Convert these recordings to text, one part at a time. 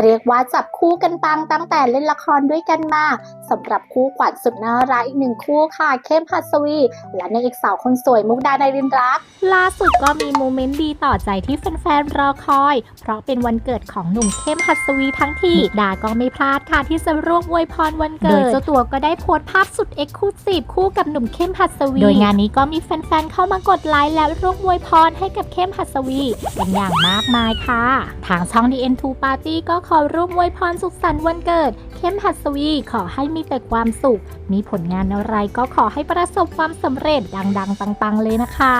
เรียกว่าจับคู่กันปังตั้งแต่เล่นละครด้วยกันมาสำหรับคู่ขวัญสุดน่ารักอีกหนึ่งคู่ค่ะเข้มหัสวี และในางเอกสาวคนสวยมุกดาในรินรัก ล่าสุดก็มีโมเมนต์ดีต่อใจที่แฟนๆรอคอย เพราะเป็นวันเกิดของหนุ่มเข้มหัสวีทั้งทีดาก็ไม่พลาดค่ะที่จะร่วมอวยพรวันเกิดโดยเจ้าตัวก็ได้โพสต์ภาพสุดเอ็กซ์คลูซีฟคู่กับหนุ่มเข้มหัสวี โดยงานนี้ก็มีแฟนๆเข้ามากดไลค์และร่วมอวยพรให้กับเข้มหัสวีเป็นอย่างมากมายค่ะ ทางช่อง DN2 Party ก็ขอร่วมอวยพรสุขสันต์วันเกิด เข้มหัสวีขอให้มีแต่ความสุข มีผลงานอะไรก็ขอให้ประสบความสำเร็จดังๆปังๆเลยนะคะ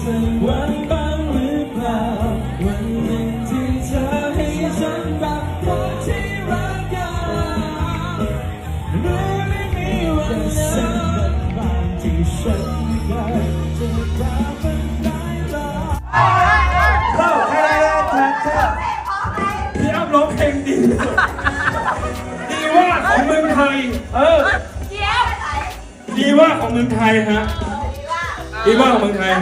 สักวันบ้างหรือเปล่า วันหนึ่งที่เธอให้ฉันแบบคนที่รักกันหรือไม่มีวันนั้นบางที่ฉันอยจะกลับมันได้หรอเข้าแค่แค่แค่พี่อ้ำร้องเพลงดีดีว่าของเมืองไทย เออดีว่าของเมืองไทยฮะดีว่าของเมืองไทย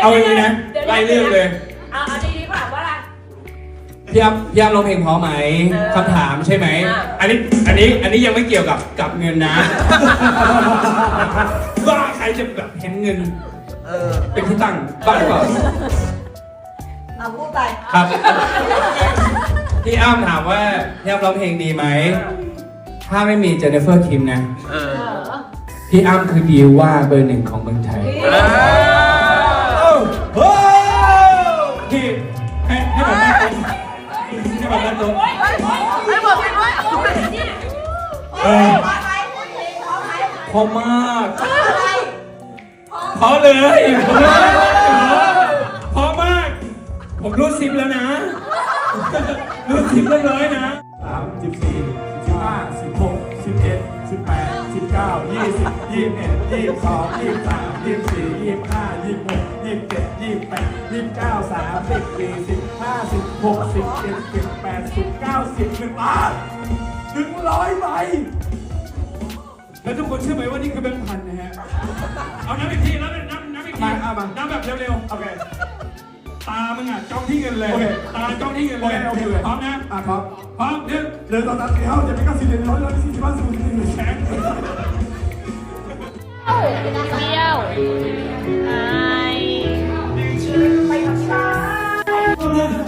เอามือเดี๋ยวเดี๋ยวเอาอย่างนี้นะดี๋ยวไล่เรื่องเลยเอาเอาดีๆก่อนว่าอะไร พี่อ้ำพี่อ้ำร้องเพลงเพราะไหมเออคำถามใช่ไหม อะ อันนี้อันนี้อันนี้ยังไม่เกี่ยวกับกับเงินนะ ว่าใครจะแบบเห็นเงินเป็นที่ตั้งบ้างหรือเปล่าเอาพูดไปครับ พี่อ้ำถามว่าพี่อ้ำร้องเพลงดีไหม ถ้าไม่มีเจเนฟเฟอร์คิมนะพี่อ้ำคือดีว่าเบอร์หนึ่งของเมืองไทยโให้ผมนั่งตรงไม่บอกไม่ด้วยเออพอมากพอเลยพอมาก ผมรูดซิปแล้วนะ รูดซิปเรียบร้อยนะสามสิบสี่สิบห้าสิบหกสิบเจ็ดสิบแปดสิบเก้ายี่สิบยี่สิบเอ็ดยี่สิบสองยี่สิบสาม ห้าสิบหกสิบเจ็ดสิบแปดสิบเก้าสิบหนึ่งล้านหนึ่งร้อยใบแล้วทุกคนเชื่อไหมว่านี่คือแบงค์พันนะฮะ เอานับอีกทีแล้วนับนับอีกทีมาเอามา นับแบบเร็วโอเคๆตามึงอะจ้องที่เงินเลย โอเคตาจ้องที่เงินเลยโอเคโอเค พร้อมนะ อะครับพร้อมหนึ่งเดินตอนนั้นสี่ห้าเจ็ดแปดเก้าสิบเอ็ดร้อยร้อยสี่สิบห้าสิบหกสิบเจ็ดสิบแปดเที่ยวไอว่าเธอคิดอะไรอยู่ว่าฟ้ามีเลขในหัวใจคิดอะไรอยู่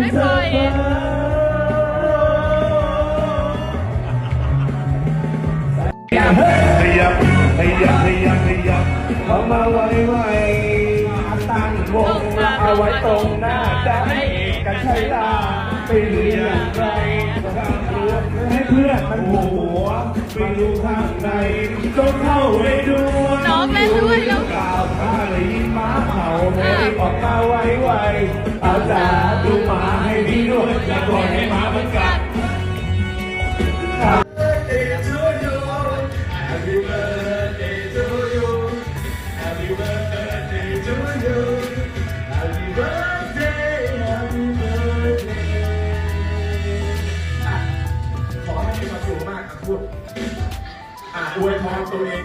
ไม่ปล่อยขยับขยับขยับขยับเข้ามาไวไวตั้งวงแล้วเอาไว้ตรงหน้าจะให้เอกชัยลาไปเรียนไรข้างเรือให้เพื่อนมันหัวไปดูข้างในจงเข้าไปดูน้องเล่นด้วยแล้วกล่าวข้าเลย ยินม้าเห่าให้ออกมาไวไวเอาจาดูหมาให้ดีด้วยอย่าปล่อยให้หมามันกัด Happy birthday to you. Happy birthday to you. Happy birthday, happy birthday. อะขอให้มีความสุขมากครับพูดอะอวยพรตัวเอง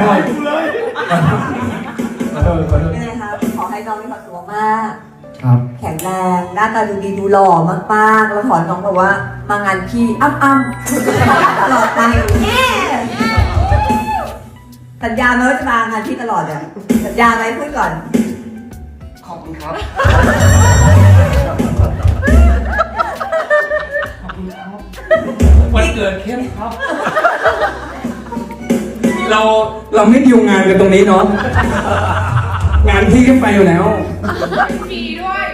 โทษเลยขอโทษขไม่เป็ครับขอให้น้องมีความสุขมากแข็งแรงหน้าตาดูดีดูหล่อมากๆแล้วขอน้องบอกว่ามางานพี่อ้ำอ้ำๆตลอดไปสัญญาไหมว่าจะมางานพี่ตลอดเนี่ยสัญญาไหมพูดก่อน ขอบคุณครับ ขอบคุณครับวันเกิดเข้มครับ เราเราไม่ดิวงานกันตรงนี้เนาะงานพี่ก็ไปอยู่แล้วผีด้วย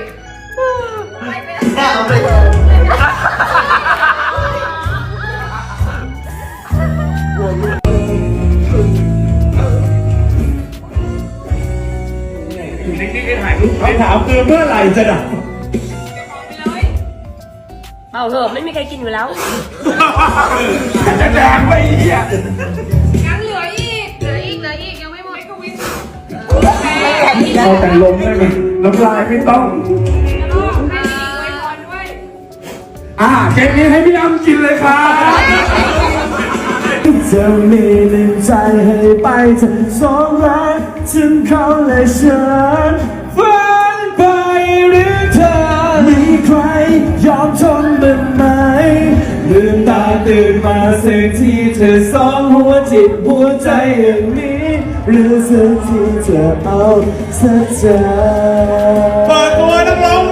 อยู่นิ่งๆให้ถ่ายรูปคำถามคือเมื่อไหร่จะดับเอาเถอะไม่มีใครกินอยู่แล้ว จะแดงไปอีกอะยังเหลื เอาแต่ลมได้ไหมน้ำลายไม่ต้อง อ่าเกมนี้ให้พี่อ้ำกินเลยครับจะมีหนึ่งใจให้ไปถึงสองรักถึงเขาและฉันฝันไปหรือเธอ มีใครยอมทนบ้างไหมลืมตาตื่นมาสิ่งที่เธอสองหัวจิตหัวใจอย่างนี้ หรือสิ่งที่เธอเอาสักใจ เปิดตัวนักร้อง